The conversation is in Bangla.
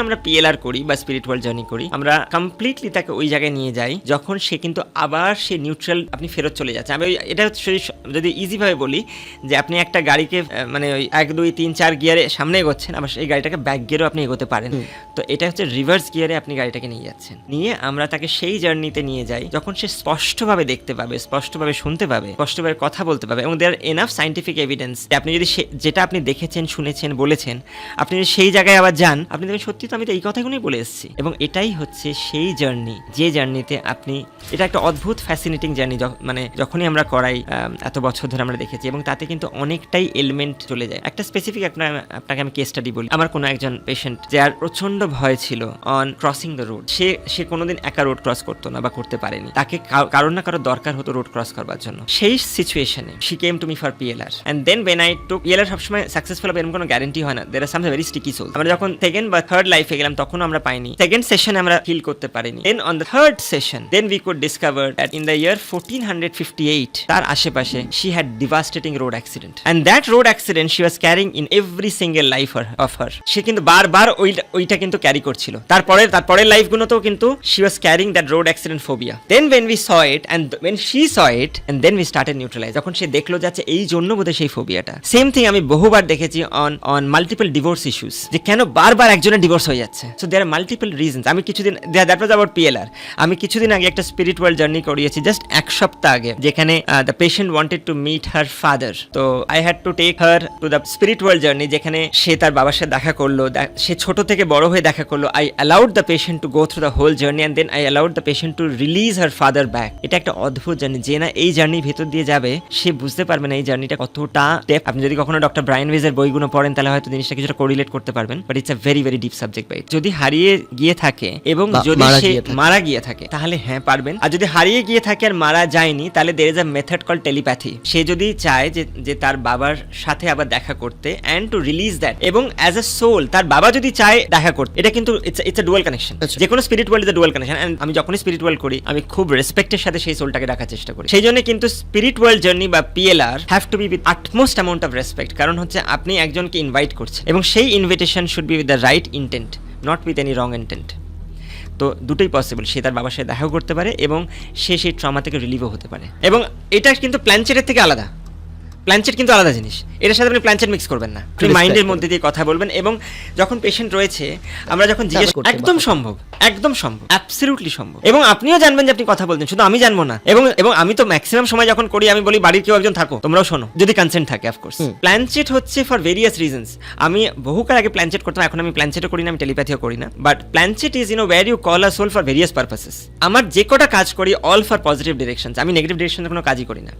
আমরা পিএলআর করি বা স্পিরিচুয়াল জার্নি করি আমরা কমপ্লিটলি তাকে ওই জায়গায় নিয়ে যাই যখন সে কিন্তু আবার সে নিউট্রাল আপনি ফেরত চলে যাচ্ছে। আমি এটা যদি- ইজিভাবে বলি যে আপনি একটা গাড়িকে মানে ওই এক দুই তিন চার গিয়ারে সামনে এগোচ্ছেন আবার সেই গাড়িটাকে ব্যাক গিয়ারও আপনি এগোতে পারেন। তো এটা হচ্ছে রিভার্স গিয়ারে আপনি গাড়িটাকে নিয়ে যাচ্ছেন। নিয়ে আমরা তাকে সেই জার্নিতে নিয়ে যাই যখন সে স্পষ্টভাবে দেখতে পাবে স্পষ্টভাবে শুনতে পাবে স্পষ্টভাবে কথা বলতে পাবে এবং দেয়ার এনাফ সাইন্টিফিক এভিডেন্স আপনি যদি যেটা আপনি দেখেছেন শুনেছেন বলেছেন আপনি যদি সেই জায়গায় আবার যান আপনি দেখবেন সত্যি তো আমি তো এই কথাগুলোই বলে এসেছি। এবং এটাই হচ্ছে সেই জার্নি যে জার্নিতে আপনি, এটা একটা অদ্ভুত ফ্যাসিনেটিং জার্নি মানে যখনই আমরা করাই এত বছর ধরে আমরা দেখেছি এবং তাতে কিন্তু অনেকটাই এলিমেন্ট চলে যায়। একটা স্পেসিফিক আপনার, আপনাকে আমি কেস স্টাডি বলি। আমার কোনো একজন পেশেন্ট যার প্রচণ্ড ভয় ছিল অন ক্রসিং দ্য রোড সে সে কোনোদিন একা রোড ক্রস করতো না বা করতে পারেনি। তাকে কার- কারোর না কারোর দরকার হতো রোড ক্রস করবার জন্য। সেই সিচুয়েশনে she came to me for PLR and then when I to PLR সবসময় সাকসেসফুল হবে এরকম কোনো গ্যারেন্টি হয় না। There R something very sticky soul আমরা যখন সেকেন্ড বা থার্ড লাইফে গেলাম, তখনও আমরা পাইনি। সেকেন্ড সেশনে আমরা ফিল করতে পারিনি। Then on the third session then we could discover that in the year fourteen hundred fifty eight তার আশেপাশে she had devastating road accident and that road accident she was carrying in every single life of her সে কিন্তু বারবার ওইটা ওইটা কিন্তু ক্যারি করছিল। তারপরে তারপরের লাইফগুলোতেও কিন্তু she was carrying that road accident phobia then when we saw it and when she saw it and then we started neutralize যখন সে দেখল যাচ্ছে এই জন্য বোধহয় সেই ফোবিয়াটা সেম থিং আমি বহুবার দেখেছি on on multiple divorce issues যে কেন বারবার একজনের ডিভোর্স হয়ে যাচ্ছে। সো দেয়ার মাল্টিপল রিজনস আমি কিছুদিন দ্যাট ওয়াজ আবার পিএলআর আমি কিছুদিন আগে একটা স্পিরিট স্পিরিচুয়াল জার্নি করিয়েছি জাস্ট এক সপ্তাহ আগে, যেখানে the patient wanted to meet her father তো I had to take her to the spiritual journey যেখানে সে তার বাবার সাথে দেখা করল সে ছোট থেকে বড় হয়ে দেখা করল। I allowed the patient to go through the whole journey and then I allowed the patient to release her father back এটা একটা অদ্ভুত জার্নি যে না এই জার্নির ভেতর দিয়ে যাবে, সে বুঝতে পারবে না এই জার্নিটা কতটা আপনি যদি কখনো ডক্টর ব্রায়ান ওয়েজের বইগুলো পড়েন, তাহলে হয়তো জিনিসটা কিছুটা কোরিলেট করতে পারবেন but it's a very very deep subject by যদি হারিয়ে গিয়ে থাকে এবং যদি সে মারা গিয়ে থাকে তাহলে হ্যাঁ পারবেন। আর যদি হারিয়ে গিয়ে থাকে আর মারা যায়নি তাহলে there is a method call telepathy সে যদি চায় যে যে তার বাবার সাথে আবার দেখা করতে অ্যান্ড টু রিলিজ দ্যাট এবং অ্যাজ এ সোল তার বাবা যদি চায় দেখা করতে এটা কিন্তু ইটস এ ডুয়াল কানেকশন। যে কোনো spirit world is dual connection and আমি যখনই স্পিরিট ওয়ার্ল্ড করি আমি খুব রেসপেক্টের সাথে সেই সোলটাকে রাখার চেষ্টা করি। সেই জন্য কিন্তু স্পিরিট ওয়ার্ল্ড জার্নি বা PLR have to be with utmost amount of respect কারণ হচ্ছে আপনি একজনকে ইনভাইট করছেন এবং সেই invitation should be with the right intent not with any wrong intent তো দুটোই পসিবল সে তার বাবার সাথে দেখাও করতে পারে এবং সে সেই ট্রমা থেকে রিলিভও হতে পারে। এবং এটা কিন্তু প্ল্যানচেটের থেকে আলাদা। প্ল্যানচেট কিন্তু আলাদা জিনিস। এটার সাথে আপনি প্ল্যানচেট মিক্স করবেন না। আপনি মাইন্ডের মধ্যে দিয়ে কথা বলবেন এবং যখন পেশেন্ট রয়েছে আমরা যখন জিজ্ঞেস করতে একদম সম্ভব একদম সম্ভব অ্যাবসলিউটলি সম্ভব। এবং আপনিও জানবেন যে আপনি কথা বলছেন শুধু আমি জানব না। এবং এবং আমি তো ম্যাক্সিমাম সময় যখন করি আমি বলি বাড়ির কেউ একজন থাকো তোমরাও শোনো যদি কনসেন্ট থাকে অফকোর্স। প্ল্যানচেট হচ্ছে ফর ভেরিয়াস রিজনস আমি বহুকাল আগে প্ল্যানচেট করতাম এখন আমি প্ল্যানচেটও করি না আমি টেলিপ্যাথিও করি না। But planchette is you know where you call a soul for various purposes আমার যে কটা কাজ করি অল ফর পজিটিভ ডিরেকশনস আমি নেগেটিভ ডিরেকশনে কোনো কাজই করি না।